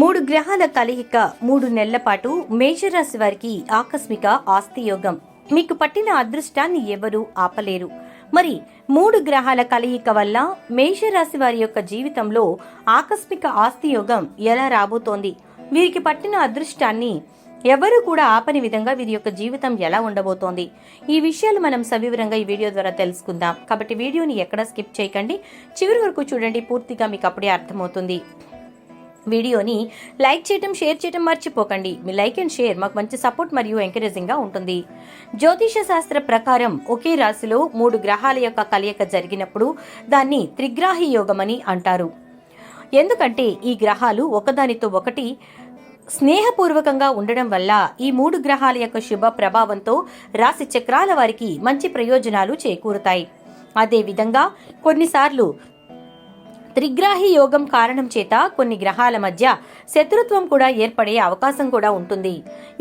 మూడు గ్రహాల కలయిక మూడు నెలల పాటు మేషరాశి వారికి ఆకస్మిక ఆస్తి యోగం. మీకు పట్టిన అదృష్టాన్ని ఎవరూ ఆపలేరు. మరి మూడు గ్రహాల కలయిక వల్ల మేషరాశి వారి యొక్క జీవితంలో ఆకస్మిక ఆస్తి యోగం ఎలా రాబోతోంది? వీరికి పట్టిన అదృష్టాన్ని ఎవరు కూడా ఆపని విధంగా వీరి యొక్క జీవితం ఎలా ఉండబోతోంది? ఈ విషయాలు మనం సవివరంగా ఈ వీడియో ద్వారా తెలుసుకుందాం. కాబట్టి వీడియోని ఎక్కడ స్కిప్ చేయకండి. చివరి వరకు చూడండి. పూర్తిగా మీకు అప్పుడే అర్థమవుతుంది. వీడియోని లైక్ చేయటం షేర్ చేయటం మర్చిపోకండి. మీ లైక్ అండ్ షేర్ మాకు మంచి సపోర్ట్ మరియు ఎంకరేజింగ్గా ఉంటుంది. జ్యోతిష శాస్త్ర ప్రకారం ఒకే రాశిలో మూడు గ్రహాల యొక్క కలయిక జరిగినప్పుడు దాన్ని త్రిగ్రాహి యోగమని అంటారు. ఎందుకంటే ఈ గ్రహాలు ఒకదానితో ఒకటి స్నేహపూర్వకంగా ఉండడం వల్ల ఈ మూడు గ్రహాల యొక్క శుభ ప్రభావంతో రాశి చక్రాల వారికి మంచి ప్రయోజనాలు చేకూరుతాయి. అదేవిధంగా కొన్నిసార్లు త్రిగ్రాహి యోగం కారణం చేత కొన్ని గ్రహాల మధ్య శత్రుత్వం కూడా ఏర్పడే అవకాశం కూడా ఉంటుంది.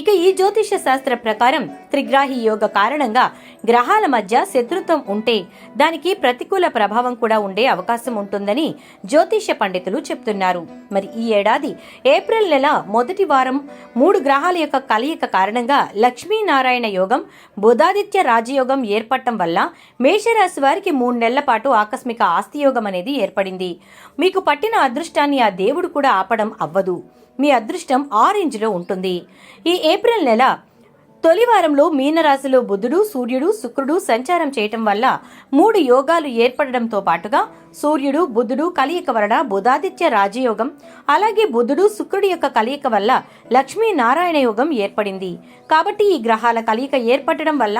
ఇక ఈ జ్యోతిష శాస్త్ర ప్రకారం త్రిగ్రాహి యోగ కారణంగా గ్రహాల మధ్య శత్రుత్వం ఉంటే దానికి ప్రతికూల ప్రభావం కూడా ఉండే అవకాశం ఉంటుందని జ్యోతిష పండితులు చెప్తున్నారు. మరి ఈ ఏడాది ఏప్రిల్ నెల మొదటి వారం మూడు గ్రహాల యొక్క కలయిక కారణంగా లక్ష్మీనారాయణ యోగం బుధాదిత్య రాజయోగం ఏర్పడటం వల్ల మేషరాశి వారికి మూడు నెలల పాటు ఆకస్మిక ఆస్తి యోగం అనేది ఏర్పడింది. మీకు పట్టిన అదృష్టాన్ని ఆ దేవుడు కూడా ఆపడం అవ్వదు. మీ అదృష్టం ఆరెంజ్లో ఉంటుంది. ఈ ఏప్రిల్ నెల తొలి వారంలో మీనరాశిలో బుధుడు సూర్యుడు శుక్రుడు సంచారం చేయటం వల్ల మూడు యోగాలు ఏర్పడడంతో పాటుగా సూర్యుడు బుధుడు కలయిక వలన బుధాదిత్య రాజయోగం అలాగే బుధుడు శుక్రుడి యొక్క కలయిక వల్ల లక్ష్మీ నారాయణ యోగం ఏర్పడింది. కాబట్టి ఈ గ్రహాల కలయిక ఏర్పడడం వల్ల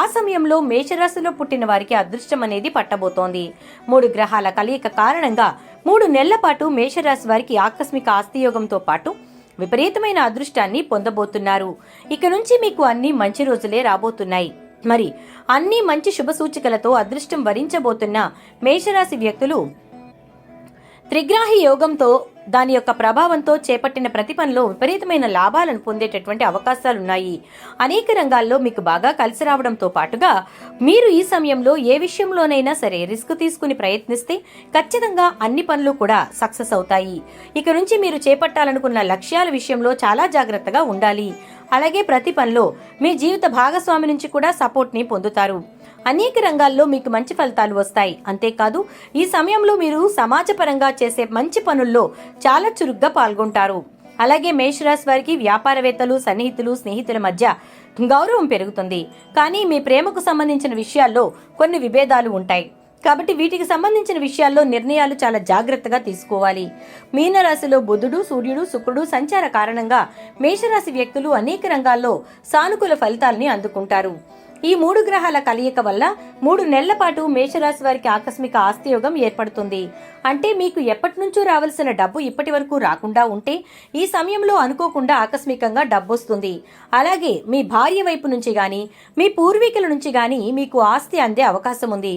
ఆ సమయంలో మేషరాశిలో పుట్టిన వారికి అదృష్టం అనేది పట్టబోతోంది. మూడు గ్రహాల కలయిక కారణంగా మూడు నెలల పాటు మేషరాశి వారికి ఆకస్మిక ఆస్తియోగంతో పాటు విపరీతమైన అదృష్టాన్ని పొందబోతున్నారు. ఇక నుంచి మీకు అన్ని మంచి రోజులే రాబోతున్నాయి. మరి అన్ని మంచి శుభ సూచికలతో అదృష్టం వరించబోతున్న మేషరాశి వ్యక్తులు త్రిగ్రాహి యోగంతో దాని యొక్క ప్రభావంతో చేపట్టిన ప్రతి పనిలో విపరీతమైన లాభాలను పొందేటటువంటి అవకాశాలున్నాయి. అనేక రంగాల్లో మీకు బాగా కలిసి రావడంతో పాటుగా మీరు ఈ సమయంలో ఏ విషయంలోనైనా సరే రిస్క్ తీసుకుని ప్రయత్నిస్తే ఖచ్చితంగా అన్ని పనులు కూడా సక్సెస్ అవుతాయి. ఇక నుంచి మీరు చేపట్టాలనుకున్న లక్ష్యాల విషయంలో చాలా జాగ్రత్తగా ఉండాలి. అలాగే ప్రతి పనిలో మీ జీవిత భాగస్వామి నుంచి కూడా సపోర్ట్ని పొందుతారు. అనేక రంగాల్లో మీకు మంచి ఫలితాలు వస్తాయి. అంతేకాదు ఈ సమయంలో మీరు సమాజపరంగా చేసే మంచి పనుల్లో చాలా చురుగ్గా పాల్గొంటారు. అలాగే మేషరాశి వారికి వ్యాపారవేత్తలు సన్నిహితులు స్నేహితుల మధ్య గౌరవం పెరుగుతుంది. కానీ మీ ప్రేమకు సంబంధించిన విషయాల్లో కొన్ని విభేదాలు ఉంటాయి. కాబట్టి వీటికి సంబంధించిన విషయాల్లో నిర్ణయాలు చాలా జాగ్రత్తగా తీసుకోవాలి. మీనరాశిలో బుధుడు సూర్యుడు శుక్రుడు సంచార కారణంగా మేషరాశి వ్యక్తులు అనేక రంగాల్లో సానుకూల ఫలితాల్ని అందుకుంటారు. ఈ మూడు గ్రహాల కలయిక వల్ల మూడు నెలల పాటు మేషరాశి వారికి ఆకస్మిక ఆస్తి యోగం ఏర్పడుతుంది. అంటే మీకు ఎప్పటి నుంచో రావాల్సిన డబ్బు ఇప్పటి వరకు రాకుండా ఉంటే ఈ సమయంలో అనుకోకుండా ఆకస్మికంగా డబ్బు వస్తుంది అలాగే మీ భార్య వైపు నుంచి గాని మీ పూర్వీకుల నుంచి గాని మీకు ఆస్తి అందే అవకాశం ఉంది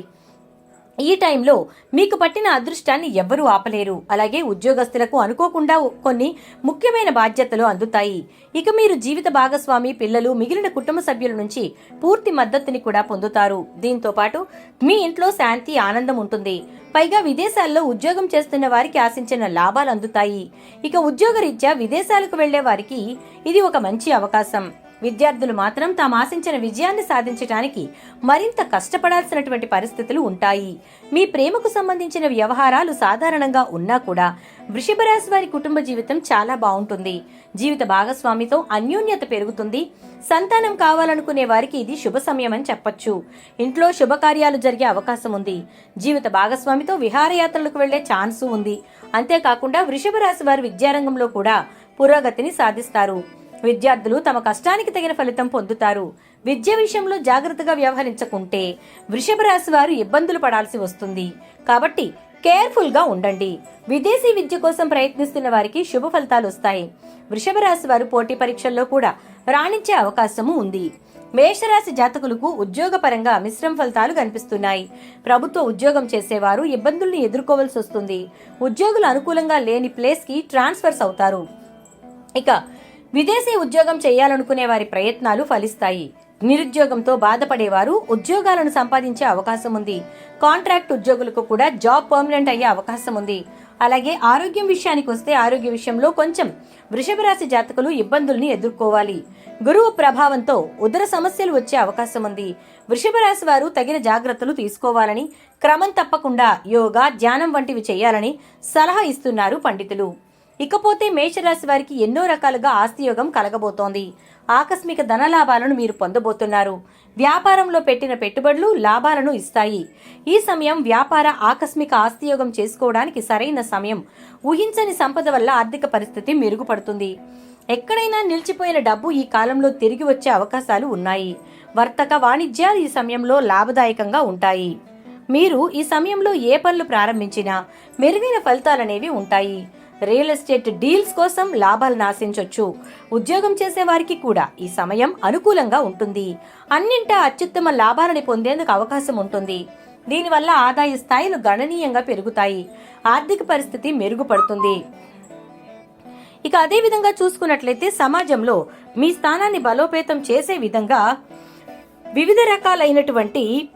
ఈ టైంలో మీకు పట్టిన అదృష్టాన్ని ఎవ్వరూ ఆపలేరు. అలాగే ఉద్యోగస్తులకు అనుకోకుండా కొన్ని ముఖ్యమైన బాధ్యతలు అందుతాయి. ఇక మీరు జీవిత భాగస్వామి పిల్లలు మిగిలిన కుటుంబ సభ్యుల నుంచి పూర్తి మద్దతుని కూడా పొందుతారు. దీంతో పాటు మీ ఇంట్లో శాంతి ఆనందం ఉంటుంది. పైగా విదేశాల్లో ఉద్యోగం చేస్తున్న వారికి ఆశించిన లాభాలు అందుతాయి. ఇక ఉద్యోగరీత్యా విదేశాలకు వెళ్ళే వారికి ఇది ఒక మంచి అవకాశం. విద్యార్థులు మాత్రం తాము ఆశించిన విజయాన్ని సాధించడానికి మరింత కష్టపడాల్సినటువంటి పరిస్థితులు ఉంటాయి. మీ ప్రేమకు సంబంధించిన వ్యవహారాలు సాధారణంగా ఉన్నా కూడా వృషభరాశి వారి కుటుంబ జీవితం చాలా బాగుంటుంది. జీవిత భాగస్వామితో అన్యోన్యత పెరుగుతుంది. సంతానం కావాలనుకునే వారికి ఇది శుభ సమయం అని చెప్పొచ్చు. ఇంట్లో శుభకార్యాలు జరిగే అవకాశం ఉంది. జీవిత భాగస్వామితో విహారయాత్రలకు వెళ్ళే ఛాన్సు ఉంది. అంతేకాకుండా వృషభ రాశి వారి విద్యారంగంలో కూడా పురోగతిని సాధిస్తారు. విద్యార్థులు తమ కష్టానికి తగిన ఫలితం పొందుతారు. విద్య విషయంలో జాగ్రత్తగా వ్యవహరించకుంటే వృషభ రాశి వారు ఇబ్బందులు పడాల్సి వస్తుంది. కాబట్టి కేర్ఫుల్గా ఉండండి. విదేశీ విద్య కోసం ప్రయత్నిస్తున్న వారికి శుభ ఫలితాలు వస్తాయి. వృషభ రాశి వారు పోటీ పరీక్షల్లో కూడా రాణించే అవకాశము ఉంది. మేషరాశి జాతకులకు ఉద్యోగపరంగా మిశ్రమ ఫలితాలు కనిపిస్తున్నాయి. ప్రభుత్వ ఉద్యోగం చేసేవారు ఇబ్బందుల్ని ఎదుర్కోవాల్సి వస్తుంది. ఉద్యోగులు అనుకూలంగా లేని ప్లేస్కి ట్రాన్స్ఫర్స్ అవుతారు. ఇక విదేశీ ఉద్యోగం చేయాలనుకునే వారి ప్రయత్నాలు ఫలిస్తాయి. నిరుద్యోగంతో బాధపడేవారు ఉద్యోగాలను సంపాదించే అవకాశం ఉంది. కాంట్రాక్ట్ ఉద్యోగులకు కూడా జాబ్ పర్మనెంట్ అయ్యే అవకాశం ఉంది. అలాగే ఆరోగ్యం విషయానికి వస్తే ఆరోగ్య విషయంలో కొంచెం వృషభ రాశి జాతకులు ఇబ్బందుల్ని ఎదుర్కోవాలి. గురువు ప్రభావంతో ఉదర సమస్యలు వచ్చే అవకాశం ఉంది. వృషభ రాశి వారు తగిన జాగ్రత్తలు తీసుకోవాలని క్రమం తప్పకుండా యోగా ధ్యానం వంటివి చేయాలని సలహా ఇస్తున్నారు పండితులు. ఇకపోతే మేషరాశి వారికి ఎన్నో రకాలుగా ఆస్తి యోగం కలగబోతోంది. ఆకస్మిక ధన లాభాలను మీరు పొందబోతున్నారు. వ్యాపారంలో పెట్టిన పెట్టుబడులు లాభాలను ఇస్తాయి. ఈ సమయం వ్యాపార ఆకస్మిక ఆస్తి యోగం చేసుకోవడానికి సరైన సమయం. ఊహించని సంపద వల్ల ఆర్థిక పరిస్థితి మెరుగుపడుతుంది. ఎక్కడైనా నిలిచిపోయిన డబ్బు ఈ కాలంలో తిరిగి వచ్చే అవకాశాలు ఉన్నాయి. వర్తక వాణిజ్యాలు ఈ సమయంలో లాభదాయకంగా ఉంటాయి. మీరు ఈ సమయంలో ఏ పనులు ప్రారంభించినా మెరుగైన ఫలితాలనేవి ఉంటాయి. రియల్ ఎస్టేట్ డీల్స్ కోసం లాభాలను ఆశించవచ్చు ఉద్యోగం చేసే వారికి కూడా ఈ సమయం అనుకూలంగా ఉంటుంది. అన్నింటా అత్యుత్తమ లాభాలని పొందేందుకు అవకాశం ఉంటుంది. దీనివల్ల ఆదాయ స్థాయిలు గణనీయంగా పెరుగుతాయి. ఆర్థిక పరిస్థితి మెరుగుపడుతుంది. ఇక అదే విధంగా చూసుకున్నట్లయితే సమాజంలో మీ స్థానాన్ని బలోపేతం చేసే విధంగా వివిధ రకాలైనటువంటి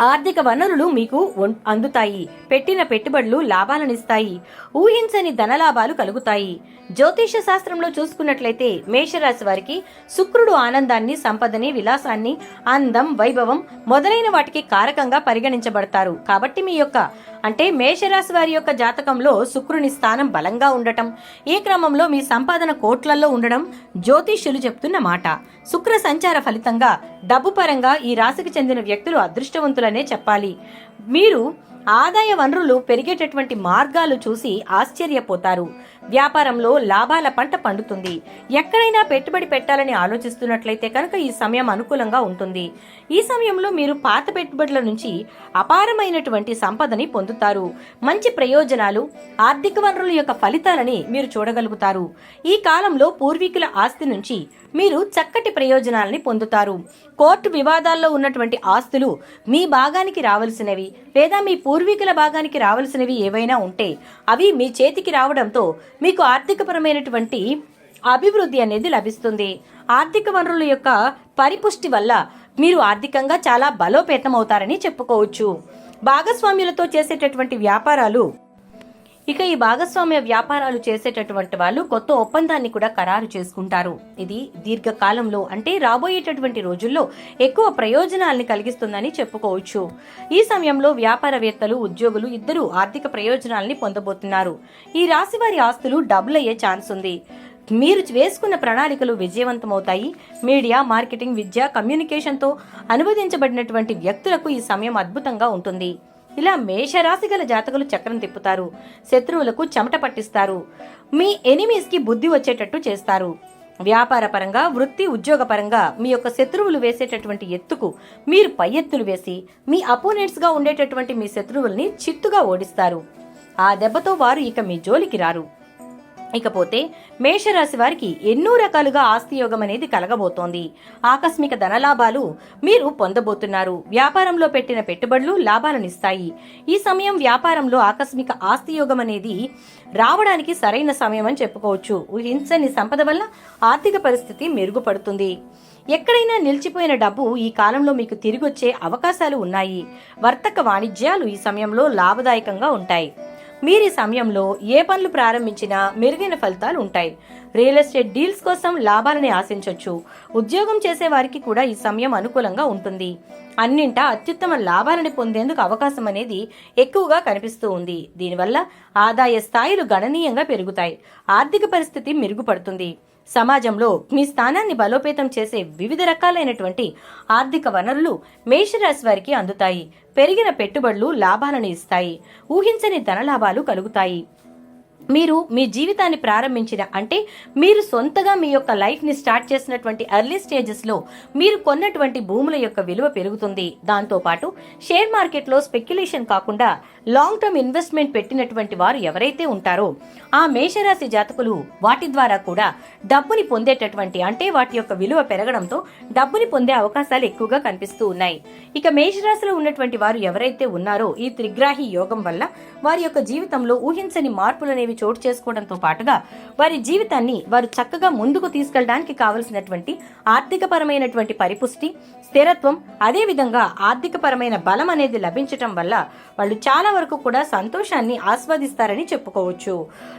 ఆర్థిక వనరులు మీకు అందుతాయి. పెట్టిన పెట్టుబడులు లాభాలనిస్తాయి. ఊహించని ధనలాభాలు కలుగుతాయి. జ్యోతిష శాస్త్రంలో చూసుకున్నట్లయితే మేషరాశి వారికి శుక్రుడు ఆనందాన్ని సంపదని విలాసాన్ని అందం వైభవం మొదలైన వాటికి కారకంగా పరిగణించబడతారు. కాబట్టి మీ యొక్క అంటే మేషరాశి వారి యొక్క జాతకంలో శుక్రుని స్థానం బలంగా ఉండటం ఈ క్రమంలో మీ సంపాదన కోట్లలో ఉండడం జ్యోతిష్యులు చెప్తున్న మాట. శుక్ర సంచార ఫలితంగా డబ్బు పరంగా ఈ రాశికి చెందిన వ్యక్తులు అదృష్టవంతులనే చెప్పాలి. మీరు ఆదాయ వనరులు పెరిగేటటువంటి మార్గాలు చూసి ఆశ్చర్యపోతారు. వ్యాపారంలో లాభాల పంట పండుతుంది. ఎక్కడైనా పెట్టుబడి పెట్టాలని ఆలోచిస్తున్నట్లయితే కనుక ఈ సమయం అనుకూలంగా ఉంటుంది. ఈ సమయంలో మీరు పాత పెట్టుబడుల నుంచి అపారమైనటువంటి సంపదని పొందుతారు. మంచి ప్రయోజనాలు ఆర్థిక వనరుల యొక్క ఫలితాలని మీరు చూడగలుగుతారు. ఈ కాలంలో పూర్వీకుల ఆస్తి నుంచి మీరు చక్కటి ప్రయోజనాలని పొందుతారు. కోర్టు వివాదాల్లో ఉన్నటువంటి ఆస్తులు మీ భాగానికి రావలసినవి. లేదా మీ పూర్వీకుల భాగానికి రావలసినవి ఏవైనా ఉంటే అవి మీ చేతికి రావడంతో మీకు ఆర్థికపరమైనటువంటి అభివృద్ధి అనేది లభిస్తుంది. ఆర్థిక వనరుల యొక్క పరిపుష్టి వల్ల మీరు ఆర్థికంగా చాలా బలోపేతం అవుతారని చెప్పుకోవచ్చు. భాగస్వామ్యులతో చేసేటటువంటి వ్యాపారాలు ఇక ఈ భాగస్వామ్య వ్యాపారాలు చేసేటటువంటి వాళ్ళు కొత్త ఒప్పందాన్ని కూడా ఖరారు చేసుకుంటారు. ఇది దీర్ఘకాలంలో అంటే రాబోయేటటువంటి రోజుల్లో ఎక్కువ ప్రయోజనాల్ని కలిగిస్తుందని చెప్పుకోవచ్చు. ఈ సమయంలో వ్యాపారవేత్తలు ఉద్యోగులు ఇద్దరు ఆర్థిక ప్రయోజనాల్ని పొందబోతున్నారు. ఈ రాశి వారి ఆస్తులు డబుల్ అయ్యే ఛాన్స్ ఉంది. మీరు వేసుకున్న ప్రణాళికలు విజయవంతమవుతాయి. మీడియా మార్కెటింగ్ విద్య కమ్యూనికేషన్తో అనువదించబడినటువంటి వ్యక్తులకు ఈ సమయం అద్భుతంగా ఉంటుంది. ఇలా మేషరాశి గల జాతకులు చక్రం తిప్పుతారు. శత్రువులకు చెమట పట్టిస్తారు. మీ ఎనిమీస్కి బుద్ధి వచ్చేటట్టు చేస్తారు. వ్యాపార పరంగా వృత్తి ఉద్యోగ పరంగా మీ యొక్క శత్రువులు వేసేటటువంటి ఎత్తుకు మీరు పై ఎత్తులు వేసి మీ అపోనెంట్స్గా ఉండేటటువంటి మీ శత్రువుల్ని చిత్తుగా ఓడిస్తారు. ఆ దెబ్బతో వారు ఇక మీ జోలికి రారు. ఇకపోతే మేషరాశి వారికి ఎన్నో రకాలుగా ఆస్తి యోగం అనేది కలగబోతోంది. ఆకస్మిక ధనలాభాలు మీరు పొందబోతున్నారు. వ్యాపారంలో పెట్టిన పెట్టుబడులు లాభాలనిస్తాయి ఈ సమయం వ్యాపారంలో ఆకస్మిక ఆస్తి యోగం అనేది రావడానికి సరైన సమయం అని చెప్పుకోవచ్చు. ఊహించని సంపద వల్ల ఆర్థిక పరిస్థితి మెరుగుపడుతుంది. ఎక్కడైనా నిలిచిపోయిన డబ్బు ఈ కాలంలో మీకు తిరిగొచ్చే అవకాశాలు ఉన్నాయి. వర్తక వాణిజ్యాలు ఈ సమయంలో లాభదాయకంగా ఉంటాయి. మీరు ఈ సమయంలో ఏ పనులు ప్రారంభించినా మెరుగైన ఫలితాలు ఉంటాయి. రియల్ ఎస్టేట్ డీల్స్ కోసం లాభాలని ఆశించవచ్చు ఉద్యోగం చేసే వారికి కూడా ఈ సమయం అనుకూలంగా ఉంటుంది. అన్నింటా అత్యుత్తమ లాభాలని పొందేందుకు అవకాశం అనేది ఎక్కువగా కనిపిస్తూ ఉంది. దీనివల్ల ఆదాయ స్థాయిలు గణనీయంగా పెరుగుతాయి. ఆర్థిక పరిస్థితి మెరుగుపడుతుంది. సమాజంలో మీ స్థానాన్ని బలోపేతం చేసే వివిధ రకాలైనటువంటి ఆర్థిక వనరులు మేషరాశి వారికి అందుతాయి. పెరిగిన పెట్టుబడులు లాభాలను ఇస్తాయి. ఊహించని ధనలాభాలు కలుగుతాయి. మీరు మీ జీవితాన్ని ప్రారంభించిన అంటే మీరు సొంతగా మీ యొక్క లైఫ్ని స్టార్ట్ చేసినటువంటి ఎర్లీ స్టేజెస్లో మీరు కొన్నటువంటి భూముల యొక్క విలువ పెరుగుతుంది. దాంతో పాటు షేర్ మార్కెట్లో స్పెక్యులేషన్ కాకుండా లాంగ్ టర్మ్ ఇన్వెస్ట్మెంట్ పెట్టినటువంటి వారు ఎవరైతే ఉంటారో ఆ మేషరాశి జాతకులు వాటి ద్వారా కూడా డబ్బుని పొందేటటువంటి అంటే వాటి యొక్క విలువ పెరగడంతో డబ్బుని పొందే అవకాశాలు ఎక్కువగా కనిపిస్తూ ఉన్నాయి. ఇక మేషరాశిలో ఉన్నటువంటి వారు ఎవరైతే ఉన్నారో ఈ త్రిగ్రాహి యోగం వల్ల వారి యొక్క జీవితంలో ఊహించని మార్పులు అనేవి చోటు చేసుకోవడంతో పాటుగా వారి జీవితాన్ని వారు చక్కగా ముందుకు తీసుకెళ్ళడానికి కావలసినటువంటి ఆర్థికపరమైనటువంటి పరిపుష్టి స్థిరత్వం అదేవిధంగా ఆర్థికపరమైన బలం అనేది లభించటం వల్ల వాళ్ళు చాలా వరకు కూడా సంతోషాన్ని ఆస్వాదిస్తారని చెప్పుకోవచ్చు.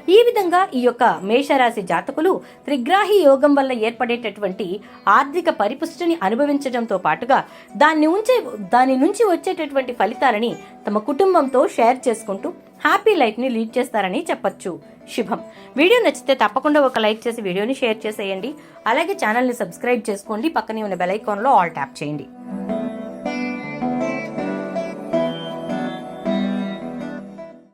ఈ విధంగా ఈ యొక్క మేషరాశి జాతకులు త్రిగ్రాహి యోగం వల్ల ఏర్పడేటటువంటి ఆర్థిక పరిపుష్టిని అనుభవించడంతో పాటుగా దాన్ని ఉంచే దాని నుంచి వచ్చేటటువంటి ఫలితాలని తమ కుటుంబంతో షేర్ చేసుకుంటూ హ్యాపీ లైఫ్ని లీడ్ చేస్తారని చెప్పొచ్చు. శుభం. వీడియో నచ్చితే తప్పకుండా ఒక లైక్ చేసి వీడియోని షేర్ చేసేయండి. అలాగే ఛానల్ని సబ్స్క్రైబ్ చేసుకోండి. పక్కనే ఉన్న బెల్ ఐకాన్లో ఆల్ ట్యాప్ చేయండి.